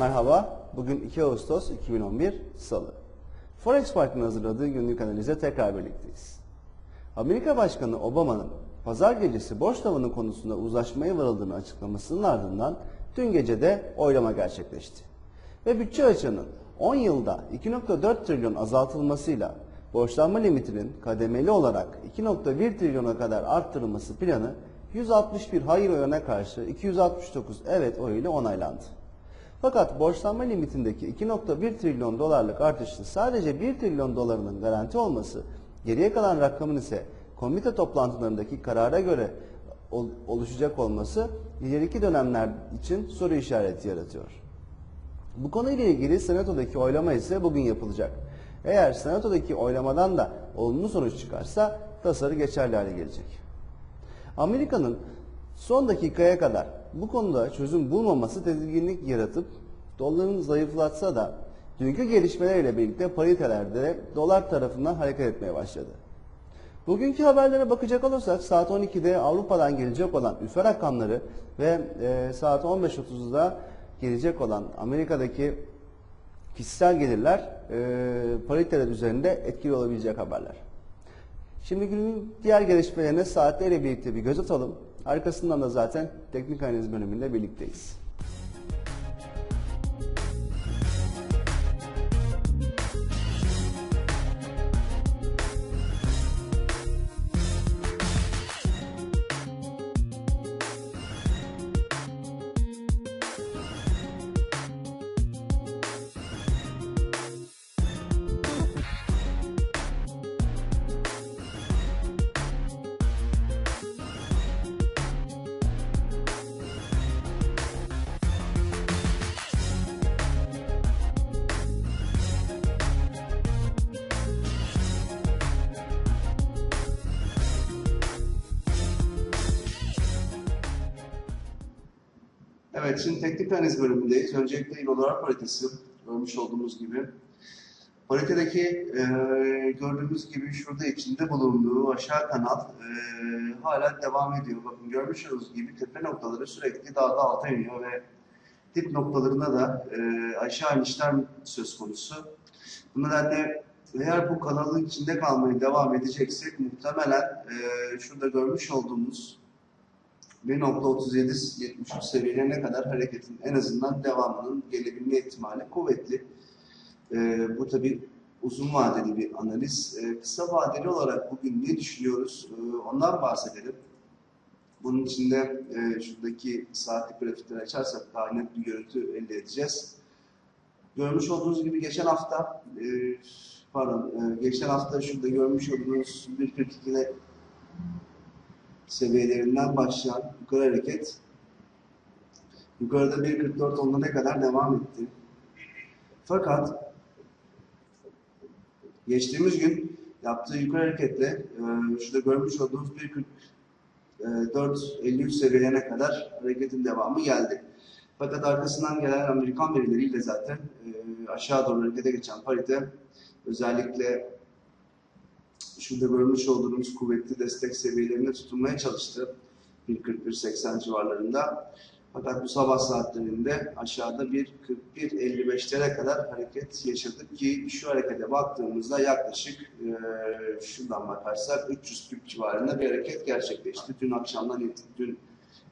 Merhaba, bugün 2 Ağustos 2011 Salı. Forex Park'ın hazırladığı günlük analize tekrar birlikteyiz. Amerika Başkanı Obama'nın pazar gecesi borç tavanı konusunda uzlaşmaya varıldığını açıklamasının ardından dün gece de oylama gerçekleşti. Ve bütçe açığının 10 yılda 2.4 trilyon azaltılmasıyla borçlanma limitinin kademeli olarak 2.1 trilyona kadar arttırılması planı 161 hayır oyuna karşı 269 evet oyuyla onaylandı. Fakat borçlanma limitindeki 2.1 trilyon dolarlık artışın sadece 1 trilyon dolarının garanti olması, geriye kalan rakamın ise komite toplantılarındaki karara göre ol- oluşacak olması ileriki dönemler için soru işareti yaratıyor. Bu konuyla ilgili Senato'daki oylama ise bugün yapılacak. Eğer Senato'daki oylamadan da olumlu sonuç çıkarsa tasarı geçerli hale gelecek. Amerika'nın son dakikaya kadar bu konuda çözüm bulmaması tedirginlik yaratıp doların zayıflatsa da dünkü gelişmelerle birlikte paritelerde dolar tarafından hareket etmeye başladı. Bugünkü haberlere bakacak olursak saat 12'de Avrupa'dan gelecek olan üfe rakamları ve e, saat 15.30'da gelecek olan Amerika'daki kişisel gelirler e, pariteler üzerinde etkili olabilecek haberler. Şimdi günün diğer gelişmelerine saatleriyle birlikte bir göz atalım. Arkasından da zaten teknik analiz bölümünde birlikteyiz. Evet, şimdi teknik analiz bölümündeyiz. Öncelikle Euro dolar paritesi görmüş olduğumuz gibi. Paritedeki e, gördüğümüz gibi şurada içinde bulunduğu aşağı kanal e, hala devam ediyor. Bakın görmüş olduğunuz gibi tepe noktaları sürekli daha da alta iniyor ve dip noktalarında da e, aşağı inişler söz konusu. Bu nedenle eğer bu kanalın içinde kalmaya devam edeceksek muhtemelen e, şurada görmüş olduğumuz 1.37-73 seviyelerine kadar hareketin en azından devamının gelebilme ihtimali kuvvetli. Ee, bu tabi uzun vadeli bir analiz. Ee, kısa vadeli olarak bugün ne düşünüyoruz ee, ondan bahsedelim. Bunun içinde e, şuradaki saatlik grafikleri açarsak daha net bir görüntü elde edeceğiz. Görmüş olduğunuz gibi geçen hafta e, pardon e, geçen hafta şurada görmüş olduğunuz 1.42'de seviyelerinden başlayan yukarı hareket yukarıda 1.44 onlara kadar devam etti. Fakat geçtiğimiz gün yaptığı yukarı hareketle e, şurada görmüş olduğunuz 1.44-53 seviyelerine kadar hareketin devamı geldi. Fakat arkasından gelen Amerikan verileriyle zaten e, aşağı doğru harekete geçen parite özellikle şurada görmüş olduğunuz kuvvetli destek seviyelerine tutunmaya çalıştı. 1.41-80 civarlarında. Fakat bu sabah saatlerinde aşağıda 1.41-55'lere kadar hareket yaşadık ki şu harekete baktığımızda yaklaşık e, şuradan bakarsak 300 pip civarında bir hareket gerçekleşti. Dün akşamdan dün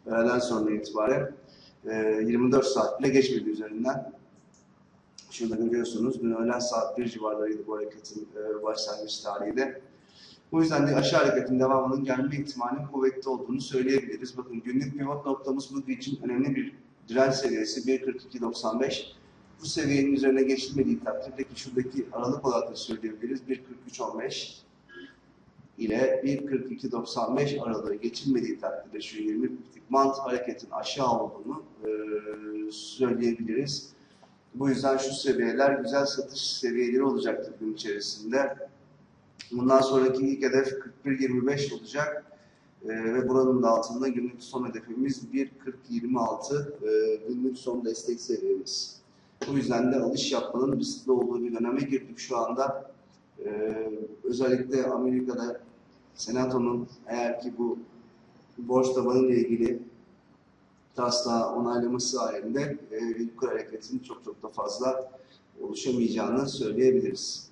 öğleden sonra itibaren e, 24 saat bile geçmedi üzerinden. Şurada görüyorsunuz dün öğlen saat 1 civarlarıydı bu hareketin e, başlangıç tarihi de. Bu yüzden de aşağı hareketin devamının gelme ihtimalinin kuvvetli olduğunu söyleyebiliriz. Bakın günlük pivot noktamız bugün için önemli bir direnç seviyesi 1.42.95. Bu seviyenin üzerine geçilmediği takdirde ki şuradaki aralık olarak da söyleyebiliriz 1.43.15 ile 1.42.95 aralığı geçilmediği takdirde şu 20 piplik mant hareketin aşağı olduğunu e, söyleyebiliriz. Bu yüzden şu seviyeler güzel satış seviyeleri olacaktır gün içerisinde. Bundan sonraki ilk hedef 41.25 olacak. Ee, ve buranın da altında günlük son hedefimiz 1.40.26 e, günlük son destek seviyemiz. Bu yüzden de alış yapmanın riskli olduğu bir döneme girdik şu anda. Ee, özellikle taslağı onaylaması halinde e, yukarı hareketinin çok çok da fazla oluşamayacağını söyleyebiliriz.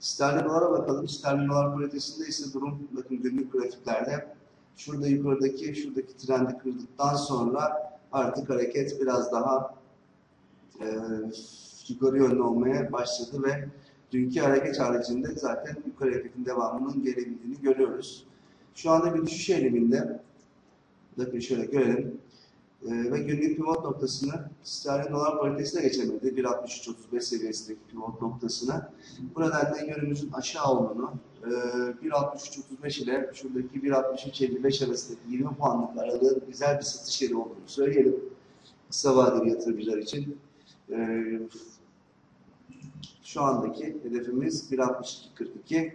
Sterlin dolara bakalım. Sterlin dolar paritesinde ise durum bakın günlük grafiklerde şurada yukarıdaki şuradaki trendi kırdıktan sonra artık hareket biraz daha e, yukarı yönlü olmaya başladı ve dünkü hareket haricinde zaten yukarı hareketin devamının gelebildiğini görüyoruz. Şu anda bir düşüş eğiliminde bakın şöyle görelim. Ee, ve günlük pivot noktasını sterlin dolar paritesine geçemedi. 1.63.35 seviyesindeki pivot noktasına. Bu nedenle yönümüzün aşağı olduğunu e, 1.63.35 ile şuradaki 1.63.55 arasındaki 20 puanlık aralığın güzel bir satış yeri olduğunu söyleyelim. Kısa vadeli yatırımcılar için. E, şu andaki hedefimiz 1.62.42.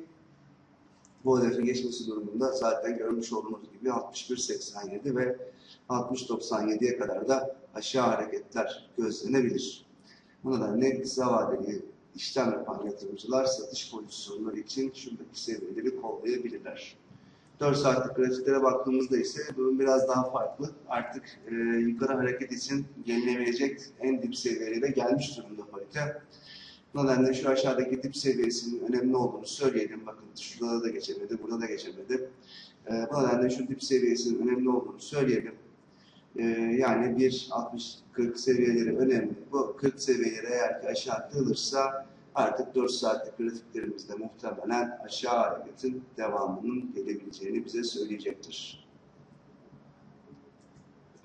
Bu hedefi geçmesi durumunda zaten görmüş olduğunuz gibi 61.87 ve 60.97'ye kadar da aşağı hareketler gözlenebilir. Bu nedenle kısa vadeli işlem yapan yatırımcılar satış pozisyonları için şuradaki seviyeleri kollayabilirler. 4 saatlik grafiklere baktığımızda ise durum biraz daha farklı. Artık e, yukarı hareket için gelinebilecek en dip seviyelere gelmiş durumda parite. Bu nedenle şu aşağıdaki dip seviyesinin önemli olduğunu söyleyelim. Bakın şurada da geçemedi, burada da geçemedi. E, bu nedenle şu dip seviyesinin önemli olduğunu söyleyelim. E, yani 1.60-40 seviyeleri önemli. Bu 40 seviyeleri eğer ki aşağı kırılırsa artık 4 saatlik grafiklerimizde muhtemelen aşağı hareketin devamının gelebileceğini bize söyleyecektir.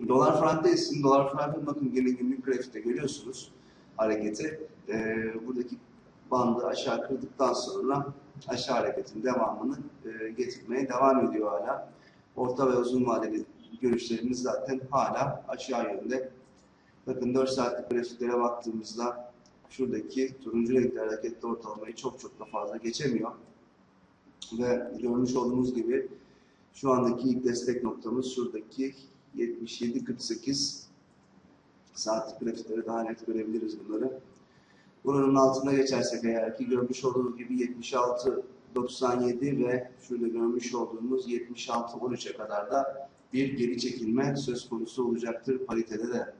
Dolar frankta ise dolar frankın bakın yine günlük grafikte görüyorsunuz hareketi. Ee, buradaki bandı aşağı kırdıktan sonra aşağı hareketin devamını e, getirmeye devam ediyor hala. Orta ve uzun vadeli görüşlerimiz zaten hala aşağı yönde. Bakın 4 saatlik grafiklere baktığımızda şuradaki turuncu renkli hareketli ortalamayı çok çok da fazla geçemiyor. Ve görmüş olduğunuz gibi şu andaki ilk destek noktamız şuradaki 77.48 saatlik grafikleri daha net görebiliriz bunları. Buranın altına geçersek eğer ki görmüş olduğunuz gibi 76.97 ve şurada görmüş olduğumuz 76.13'e kadar da bir geri çekilme söz konusu olacaktır paritede de.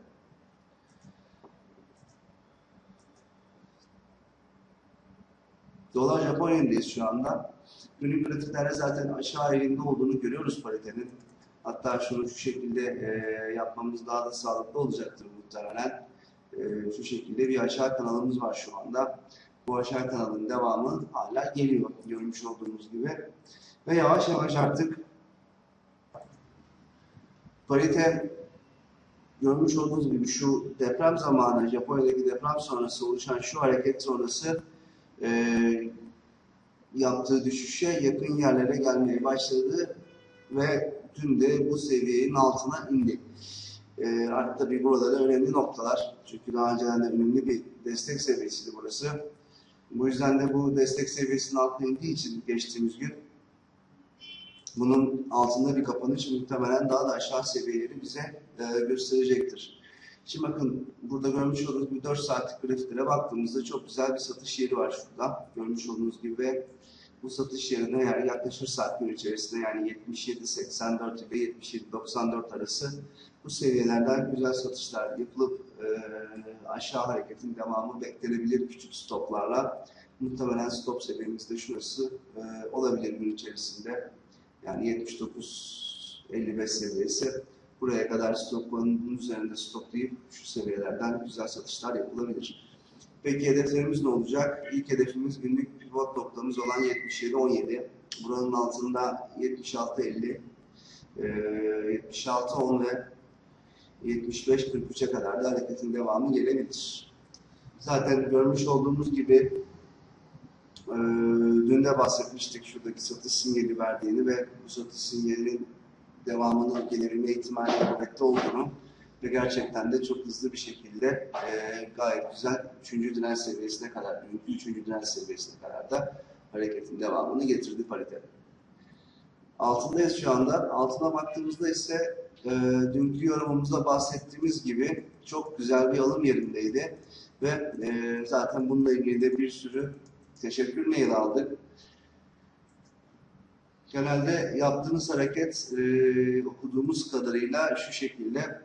Dolar Japon yendeyiz şu anda. Günlük grafiklerde zaten aşağı eğilimde olduğunu görüyoruz paritenin. Hatta şunu şu şekilde e, yapmamız daha da sağlıklı olacaktır muhtemelen. E, şu şekilde bir aşağı kanalımız var şu anda. Bu aşağı kanalın devamı hala geliyor görmüş olduğunuz gibi. Ve yavaş yavaş artık parite görmüş olduğunuz gibi şu deprem zamanı, Japonya'daki deprem sonrası oluşan şu hareket sonrası e, yaptığı düşüşe yakın yerlere gelmeye başladı ve dün de bu seviyenin altına indi. E, artık tabii burada da önemli noktalar. Çünkü daha önceden de önemli bir destek seviyesiydi burası. Bu yüzden de bu destek seviyesinin altına indiği için geçtiğimiz gün bunun altında bir kapanış muhtemelen daha da aşağı seviyeleri bize e, gösterecektir. Şimdi bakın burada görmüş olduğunuz bir 4 saatlik grafiklere baktığımızda çok güzel bir satış yeri var şurada. Görmüş olduğunuz gibi ve bu satış yerine yani yaklaşırsak gün içerisinde yani 77-84 ile 77-94 arası bu seviyelerden güzel satışlar yapılıp e, aşağı hareketin devamı beklenebilir küçük stoplarla. Muhtemelen stop seviyemiz de şurası e, olabilir gün içerisinde. Yani 79-55 seviyesi. Buraya kadar stopların üzerinde stoplayıp şu seviyelerden güzel satışlar yapılabilir. Peki hedeflerimiz ne olacak? İlk hedefimiz günlük pivot noktamız olan 77-17. Buranın altında 76-50, 76-10 ve 75-43'e kadar da hareketin devamı gelebilir. Zaten görmüş olduğumuz gibi e, dün de bahsetmiştik şuradaki satış sinyali verdiğini ve bu satış sinyalinin devamının gelebilme ihtimali kuvvetli olduğunu ve gerçekten de çok hızlı bir şekilde e, gayet güzel 3. direnç seviyesine kadar, 3. direnç seviyesine kadar da hareketin devamını getirdi parite. Altındayız şu anda. Altına baktığımızda ise e, dünkü yorumumuzda bahsettiğimiz gibi çok güzel bir alım yerindeydi. Ve e, zaten bununla ilgili de bir sürü teşekkür mail aldık. Genelde yaptığınız hareket e, okuduğumuz kadarıyla şu şekilde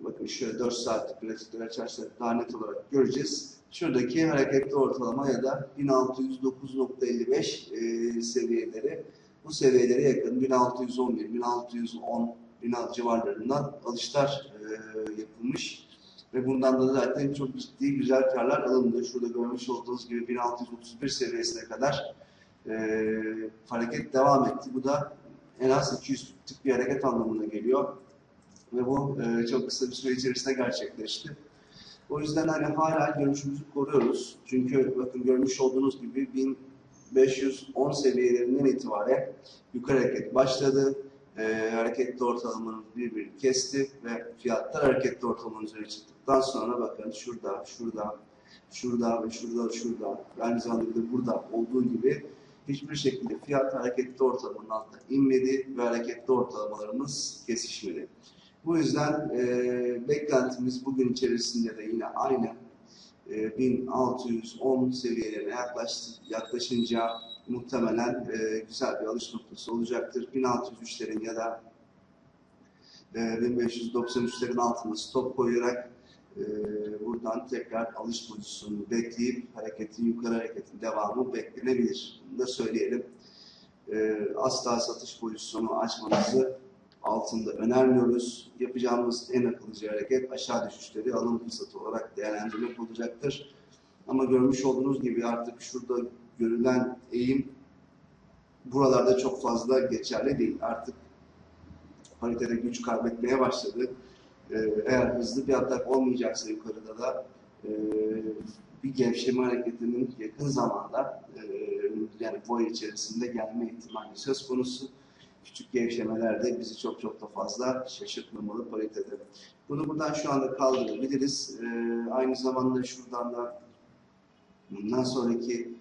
bakın şöyle 4 saatlik grafikler açarsak daha net olarak göreceğiz. Şuradaki hareketli ortalama ya da 1609.55 e, seviyeleri bu seviyelere yakın 1611, 1610 16 civarlarından alışlar e, yapılmış ve bundan da zaten çok ciddi güzel karlar alındı. Şurada görmüş olduğunuz gibi 1631 seviyesine kadar e, hareket devam etti. Bu da en az 200 tip bir hareket anlamına geliyor. Ve bu e, çok kısa bir süre içerisinde gerçekleşti. O yüzden hani hala görüşümüzü koruyoruz. Çünkü bakın görmüş olduğunuz gibi 1510 seviyelerinden itibaren yukarı hareket başladı. E, hareketli ortalamanın birbirini kesti ve fiyatlar hareketli ortalamanın üzerine çıktıktan sonra bakın şurada, şurada, şurada ve şurada, şurada, aynı zamanda da burada olduğu gibi hiçbir şekilde fiyat hareketli ortalamanın altına inmedi ve hareketli ortalamalarımız kesişmedi. Bu yüzden e, beklentimiz bugün içerisinde de yine aynı e, 1610 seviyelerine yaklaştı, yaklaşınca muhtemelen e, güzel bir alış noktası olacaktır. 1603'lerin ya da e, 1593'lerin altında stop koyarak e, buradan tekrar alış pozisyonunu bekleyip hareketin yukarı hareketin devamı beklenebilir. Bunu da söyleyelim. E, asla satış pozisyonu açmanızı altında önermiyoruz. Yapacağımız en akıllıca hareket aşağı düşüşleri alım fırsatı olarak değerlendirmek olacaktır. Ama görmüş olduğunuz gibi artık şurada görülen eğim buralarda çok fazla geçerli değil. Artık paritede güç kaybetmeye başladı. Ee, eğer hızlı bir atak olmayacaksa yukarıda da e, bir gevşeme hareketinin yakın zamanda e, yani bu ay içerisinde gelme ihtimali söz konusu küçük gevşemeler de bizi çok çok da fazla şaşırtmamalı paritede. Bunu buradan şu anda kaldırabiliriz. Ee, aynı zamanda şuradan da bundan sonraki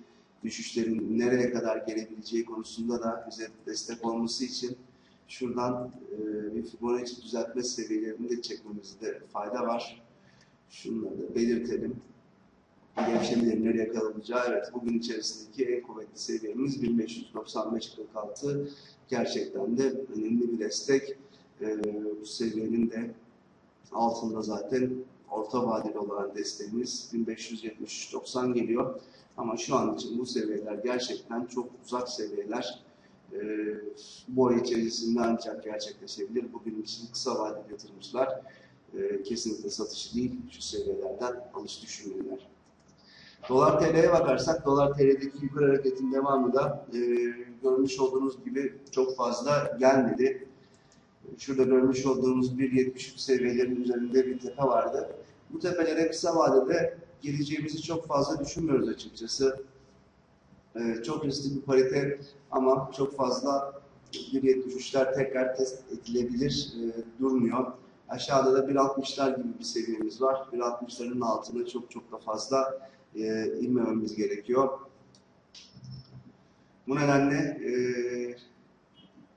düşüşlerin nereye kadar gelebileceği konusunda da bize destek olması için şuradan e, bir Fibonacci düzeltme seviyelerini de çekmemizde fayda var. Şunları da belirtelim. Gevşemelerin nereye kalınacağı, evet bugün içerisindeki en kuvvetli seviyemiz 1595-46 gerçekten de önemli bir destek. E, bu seviyenin de altında zaten orta vadeli olan desteğimiz 1573-90 geliyor. Ama şu an için bu seviyeler gerçekten çok uzak seviyeler. E, bu ay içerisinde ancak gerçekleşebilir. Bugün için kısa vadeli yatırımcılar e, kesinlikle satışı değil, şu seviyelerden alış düşünmeliler. Dolar TL'ye bakarsak, Dolar TL'deki yukarı hareketin devamı da e, görmüş olduğunuz gibi çok fazla gelmedi. Şurada görmüş olduğunuz 1.73 seviyelerin üzerinde bir tepe vardı. Bu tepelere kısa vadede geleceğimizi çok fazla düşünmüyoruz açıkçası. E, çok riskli bir parite ama çok fazla 1.73'ler tekrar test edilebilir e, durmuyor. Aşağıda da 1.60'lar gibi bir seviyemiz var. 1.60'ların altına çok çok da fazla e, inmememiz gerekiyor. Bu nedenle e,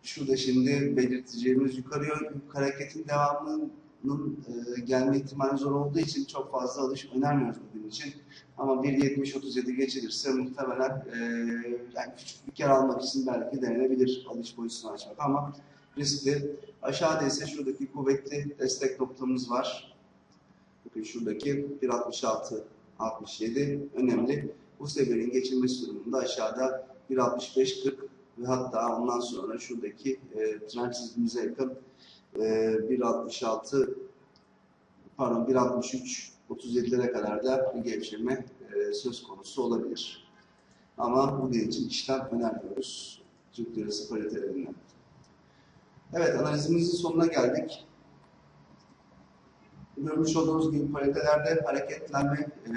şurada şimdi belirteceğimiz yukarı hareketin devamının e, gelme ihtimali zor olduğu için çok fazla alış önermiyoruz için. Ama 1.70-37 geçilirse muhtemelen e, yani küçük bir kar almak için belki denenebilir alış pozisyonu açmak ama riskli. Aşağıda ise şuradaki kuvvetli destek noktamız var. Bakın şuradaki 1.66 67 önemli. Bu seviyenin geçilmesi durumunda aşağıda 1.65-40 ve hatta ondan sonra şuradaki e, trend çizgimize yakın e, 1.66 pardon 1.63 37'lere kadar da bir gevşeme e, söz konusu olabilir. Ama bugün için işlem önermiyoruz. Türk lirası paritelerinden. Evet analizimizin sonuna geldik görmüş olduğunuz gibi paritelerde hareketlenme e,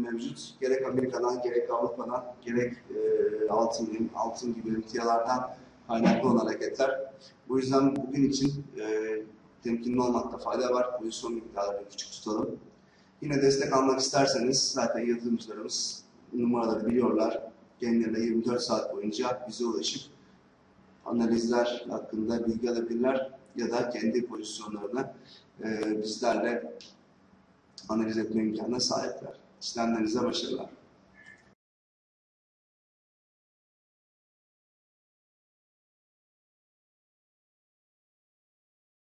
mevcut. Gerek Amerika'dan, gerek Avrupa'dan, gerek e, altın, altın gibi emtialardan kaynaklı olan hareketler. Bu yüzden bugün için e, temkinli olmakta fayda var. Pozisyon miktarlarını küçük tutalım. Yine destek almak isterseniz zaten yatırımcılarımız numaraları biliyorlar. Kendilerine 24 saat boyunca bize ulaşıp analizler hakkında bilgi alabilirler ya da kendi pozisyonlarını e, bizlerle analiz etme imkanına sahipler. İşlemlerinize başarılar.